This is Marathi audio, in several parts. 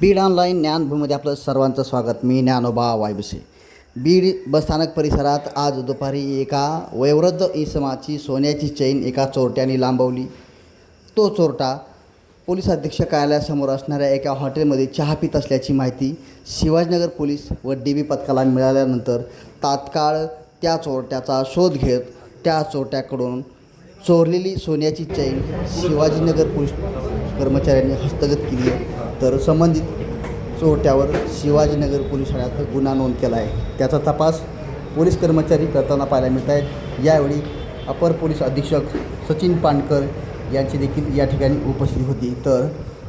बीड ऑनलाईन ज्ञानभूमीमध्ये आपलं सर्वांचं स्वागत. मी ज्ञानोबा वायबसे. बीड बसस्थानक परिसरात आज दुपारी एका वयोवृद्ध इसमाची सोन्याची चैन एका चोरट्याने लांबवली. तो चोरटा पोलीस अधीक्षक कार्यालयासमोर असणाऱ्या एका हॉटेलमध्ये चहा पित असल्याची माहिती शिवाजीनगर पोलीस व डी बी पथकाला मिळाल्यानंतर तात्काळ त्या चोरट्याचा शोध घेत त्या चोरट्याकडून चोरलेली सोन्याची चैन शिवाजीनगर पोलीस कर्मचाऱ्यांनी हस्तगत केली आहे. तर संबंधित चोरट्यावर शिवाजीनगर पोलीस ठाण्यात गुन्हा नोंद केला आहे. त्याचा तपास पोलीस कर्मचारी करताना पाहायला मिळत आहेत. यावेळी अपर पोलीस अधीक्षक सचिन पांडकर यांची देखील या ठिकाणी उपस्थिती होती. तर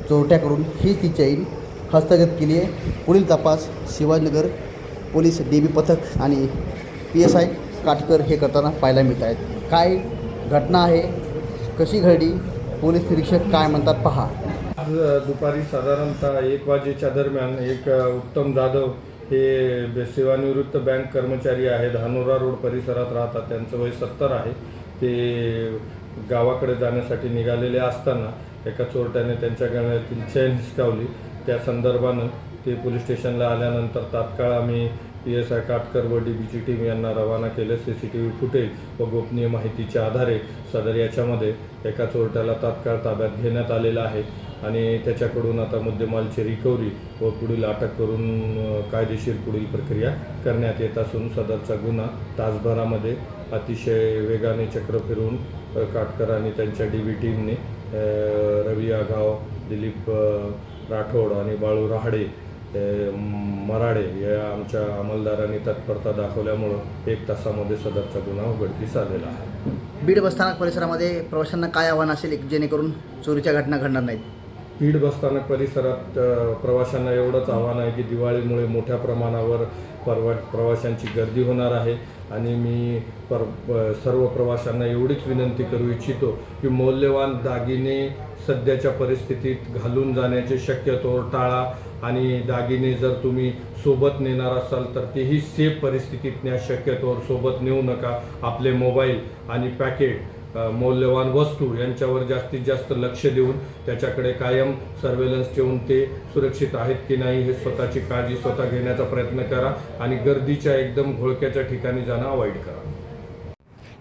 चोरट्याकडून हीच ती चैन हस्तगत केली आहे. पुढील तपास शिवाजीनगर पोलीस डी बी पथक आणि पी एस आय काटकर हे करताना पाहायला मिळत आहेत. काय घटना आहे? कशी घडली? पोलीस निरीक्षक काय म्हणतात? पहा. आज दुपारी साधारणतः एक वाजेच्या दरम्यान एक उत्तम जाधव हे सेवानिवृत्त बँक कर्मचारी आहे धानोरा रोड परिसरात राहतात. त्यांचं वय सत्तर आहे. ते गावाकडे जाण्यासाठी निघालेले असताना एका चोरट्याने त्यांच्या गळ्यातील चैन हिसकावली. त्या संदर्भानं ते पोलीस स्टेशनला आल्यानंतर तात्काळ आम्ही पी एस आय काटकर व डी बीची टीम यांना रवाना केलं C C T V footage व गोपनीय माहितीच्या आधारे सदर याच्यामध्ये एका चोरट्याला तात्काळ ताब्यात घेण्यात आलेलं आहे. आणि त्याच्याकडून आता मुद्देमालची रिकव्हरी व पुढील अटक करून कायदेशीर पुढील प्रक्रिया करण्यात येत असून सदरचा गुन्हा तासभरामध्ये अतिशय वेगाने चक्र फिरवून काटकर आणि त्यांच्या डी बी टीमने रवी आघाव दिलीप राठोड आणि बाळू रहाडे ते मराडे या आमच्या अंमलदारांनी तत्परता दाखवल्यामुळं एक तासामध्ये सदरचा गुन्हा उघडकीस आलेला आहे. बीड बसस्थानक परिसरामध्ये प्रवाशांना काय आव्हान असेल एक जेणेकरून चोरीच्या घटना घडणार नाहीत? पीठ बसस्थानक परिसरात प्रवाशांना एवढंच आव्हान आहे की दिवाळीमुळे मोठ्या प्रमाणावर परवा प्रवाशांची गर्दी होणार आहे. आणि मी पर सर्व प्रवाशांना एवढीच विनंती करू इच्छितो की मौल्यवान दागिने सध्याच्या परिस्थितीत घालून जाण्याचे शक्यतो टाळा. आणि दागिने जर तुम्ही सोबत नेणार असाल तर तेही सेफ परिस्थितीत न्या शक्यतोवर सोबत नेऊ नका. आपले मोबाईल आणि पॅकेट मौल्यवान वस्तू यांच्यावर जास्तीत जास्त लक्ष देऊन त्याच्याकडे कायम सर्वेलन्स ठेवून ते सुरक्षित आहेत की नाही हे स्वतःची काळजी स्वतः घेण्याचा प्रयत्न करा आणि गर्दीच्या एकदम घोळक्याच्या ठिकाणी जाणं अवॉइड करा.